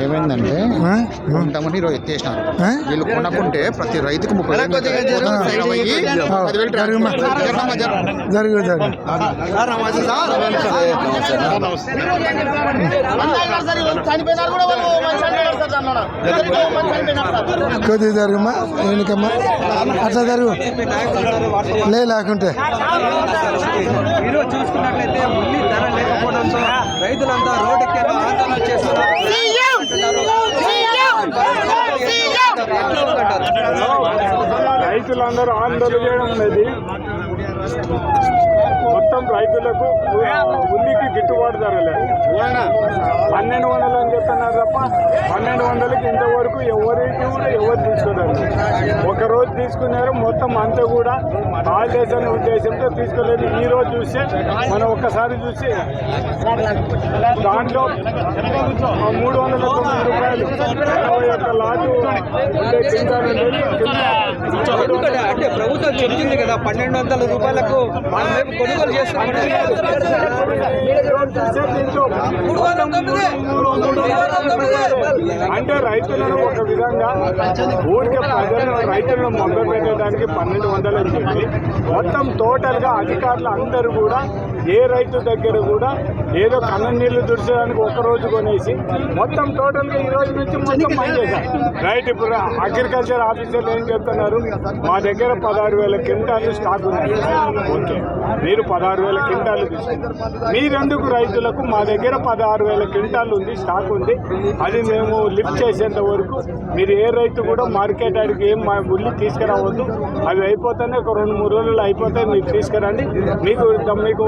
ఏమైందంటే ఆ? కొంతమంది ఈరోజు ఎత్తేసినారు? వీళ్ళు కొనకుంటే ప్రతి రైతుకు ముప్పై వేలు కొద్దిగా పదివేలు జరుగుమా. వెనుకమ్మా అట్లా జరుగు. లే లేకుంటే. రైతులంతా ఆందోళన చేస్తున్నారు. రైతులందరూ ఆందోళన చేయడం అనేది రైతులకు ఉల్లికి గిట్టుబాటు ధరలేదు పన్నెండు వందలు అని చెప్తున్నారు తప్ప పన్నెండు వందలకి ఇంతవరకు ఎవరికి కూడా ఎవరు తీసుకున్నారు ఒక రోజు తీసుకున్నారు మొత్తం అంతా కూడా హాలిడేస్ అనే ఉద్దేశంతో తీసుకోలేదు. ఈ రోజు చూస్తే మనం ఒక్కసారి చూసి దాంట్లో ఆ మూడు వందల తొమ్మిది రూపాయలు ఇరవై ఒక్క లాటు అంటే ప్రభుత్వం చెప్పింది కదా పన్నెండు వందల రూపాయలకు మనం కొనుగోలు చేస్తాం అంటే రైతులను ఒక విధంగా ఊరికే ప్రజలను రైతులను మొగ్గ పెట్టడానికి పన్నెండు వందలు అని చెప్పి మొత్తం టోటల్గా అధికారులు అందరూ కూడా ఏ రైతు దగ్గర కూడా ఏదో కన్న నీళ్ళు దుడిచడానికి ఒక రోజు కొనేసి మొత్తం టోటల్గా ఈ రోజు నుంచి మొత్తం పని చేశారు. రైట్ ఇప్పుడు అగ్రికల్చర్ ఆఫీసర్లు ఏం చెప్తున్నారు? మా దగ్గర పదహారు వేల క్వింటాలు స్టాక్ ఉంది ఓకే. మీరు పదహారు వేల క్వింటాలు తీసుకుంటారు మీరెందుకు రైతులకు మా దగ్గర పదహారు వేల క్వింటాలు ఉంది స్టాక్ ఉంది? అది మేము లిఫ్ట్ చేసేంత వరకు మీరు ఏ రైతు కూడా మార్కెట్ ఆడికి ఏం మా ఉల్లి తీసుకురావద్దు. అవి అయిపోతేనే ఒక రెండు మూడు రోజులు అయిపోతే మీరు తీసుకురండి. మీకు మీకు